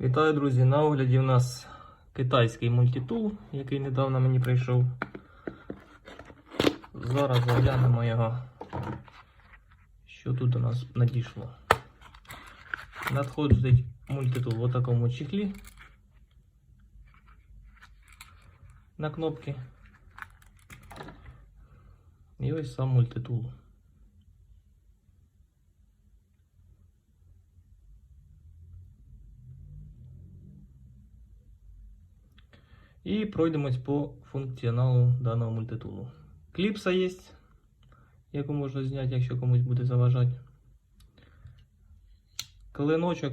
Вітаю, друзі! На огляді у нас китайський мультитул, який недавно мені прийшов. Зараз заглянемо його. Що тут у нас надійшло? Надходить мультитул в такому чехлі на кнопки. І ось сам мультитул. І пройдемось по функціоналу даного мультитулу. Кліпса є, яку можна зняти, якщо комусь буде заважати. Клиночок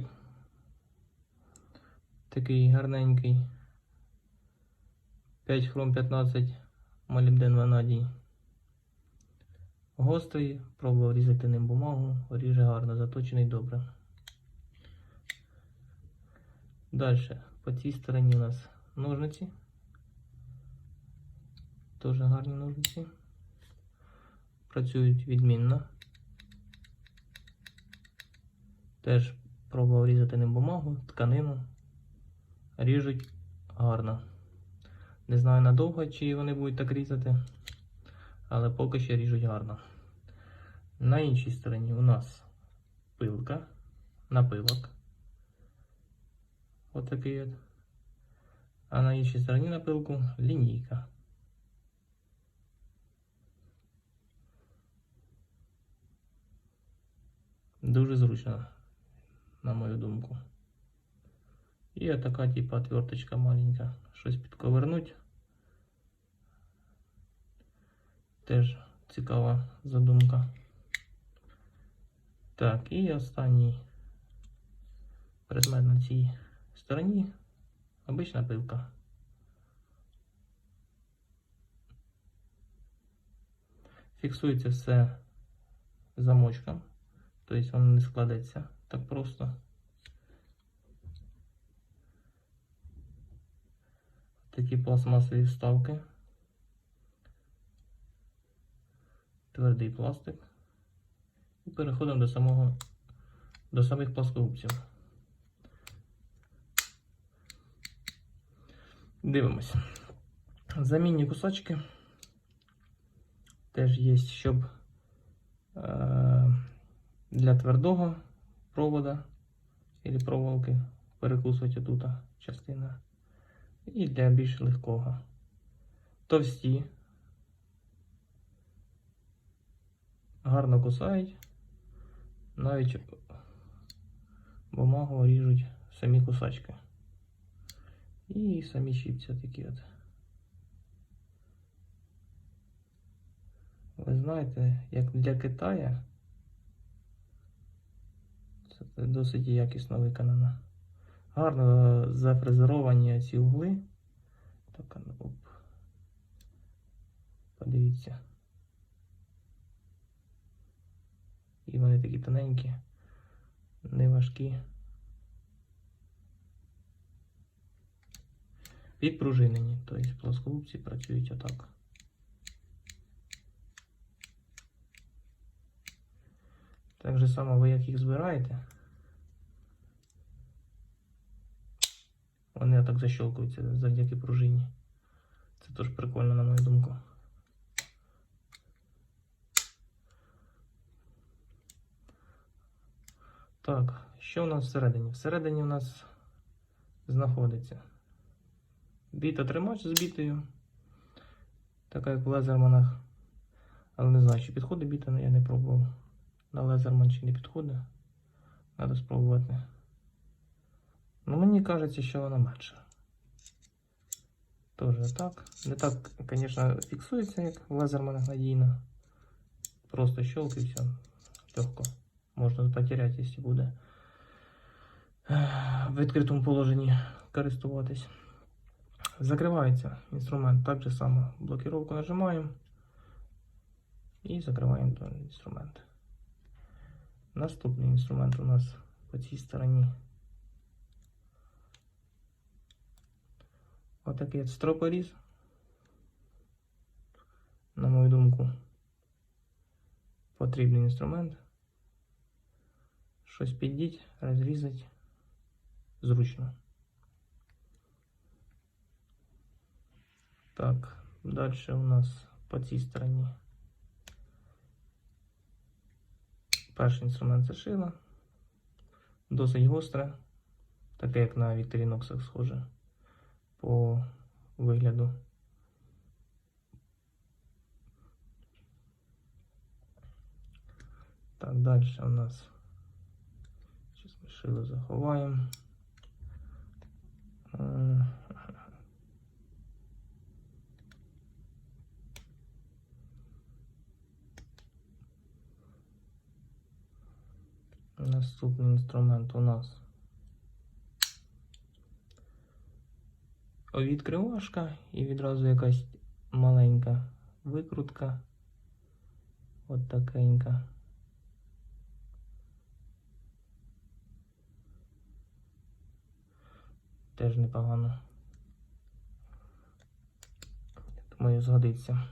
такий гарненький. 5 хром 15 молібден ванадій. Гострий, пробував різати ним бумагу, ріже гарно, заточений добре. Далі, по цій стороні у нас ножниці. Дуже гарні ножниці. Працюють відмінно. Теж пробував різати ним бумагу, тканину. Ріжуть гарно. Не знаю надовго, чи вони будуть так різати, але поки що ріжуть гарно. На іншій стороні у нас пилка, напилок. Отакий от. А на іншій стороні напилку лінійка. Дуже зручно, на мою думку. І така типа отверточка маленька. Щось підковернуть. Теж цікава задумка. Так, і останній предмет на цій стороні обична пилка. Фіксується все замочком, тобто воно не складеться так просто. Такі пластмасові вставки. Твердий пластик. І переходимо до самого до самих пласкогубців. Дивимось. Замінні кусачки теж є, щоб е, для твердого провода або проволоки перекусувати тут частина. І для більш легкого. Товсті. Гарно кусають. Навіть бумагу ріжуть самі кусачки. І самі щипці такі от. Ви знаєте, як для Китая це досить якісно виконано. Гарно зафрезеровані ці угли. Так, ну, оп. Подивіться. І вони такі тоненькі, не важкі. Підпружинені, тобто плоскогубці працюють отак. Так же само ви як їх збираєте. Вони так защелкуються завдяки пружині. Це теж прикольно, на мою думку. Так, що у нас всередині? Всередині у нас знаходиться біта тримач з бітою. Така як в лезерманах. Але не знаю, чи підходить біта, я не пробував. На лезерман чи не підходить. Треба спробувати. Ну, мені кажеться, що вона менша. Тоже так. Не так, звісно, фіксується, як в лазерманах надійно. Просто щелк все. Легко. Можна потеряти, якщо буде в відкритому положенні користуватись. Закривається інструмент так же само. Блокировку нажимаємо і закриваємо інструмент. Наступний інструмент у нас по цій стороні. Отакий от стропоріз. На мою думку, потрібний інструмент. Щось піддіть, розрізати. зручно. Так, далі у нас по цій стороні. Перший інструмент це шило. Досить гостре, таке як на вікторіноксах схоже по вигляду. Так, далі у нас. Зараз ми шило заховаємо. Наступний інструмент у нас відкривашка і відразу якась маленька викрутка. От такенька. Теж непогано. Думаю, згодиться.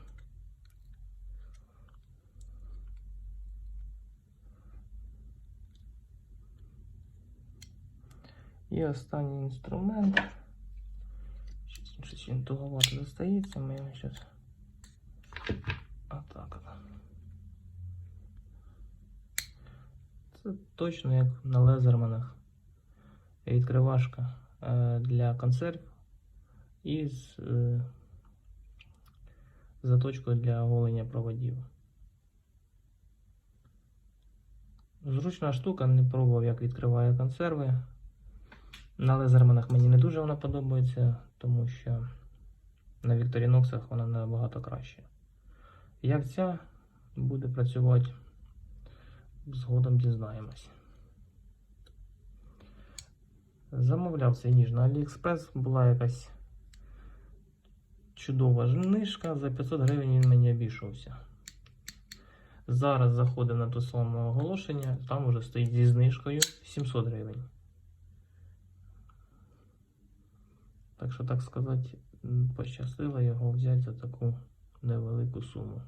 І останній інструмент. Щось він туговато достається, ми його зараз. Отак. Це точно як на лезерманах. Відкривашка е, для консерв і з е, заточкою для оголення проводів. Зручна штука, не пробував, як відкриває консерви. На лезерманах мені не дуже вона подобається, тому що на Вікторіноксах вона набагато краще. Як ця буде працювати, згодом дізнаємось. Замовляв цей ніж на AliExpress, була якась чудова знижка, за 500 гривень він мені обійшовся. Зараз заходив на ту саму оголошення, там вже стоїть зі знижкою 700 гривень. Так що, так сказати, пощастило його взяти за таку невелику суму.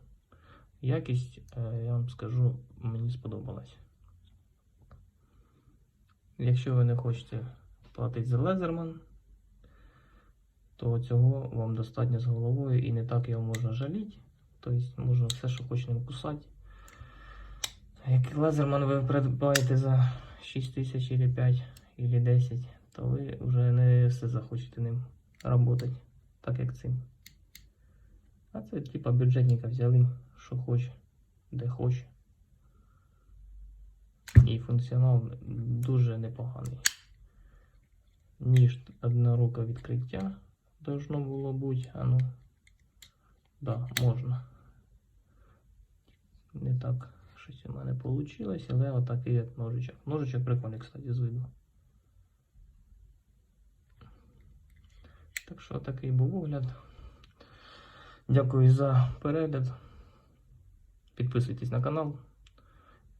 Якість, е, я вам скажу, мені сподобалась. Якщо ви не хочете платити за лезерман, то цього вам достатньо з головою і не так його можна жаліти. Тобто можна все, що хоче ним кусати. Як лазерман ви придбаєте за 6 тисяч или 5 или 10, то ви вже не все захочете ним працювати, так як цим. А це типа бюджетника взяли, що хоче, де хоче. І функціонал дуже непоганий. Ніж одноруке відкриття должно було бути. А ну, да, можна. Не так щось у мене вийшло, але отакий от ножичок. Ножичок прикольний, кстати, з виду. Так що такий був огляд. Дякую за перегляд. Підписуйтесь на канал.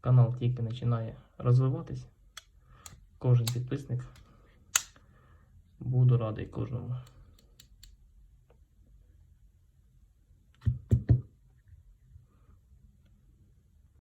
Канал тільки починає розвиватись. Кожен підписник. Буду радий кожному.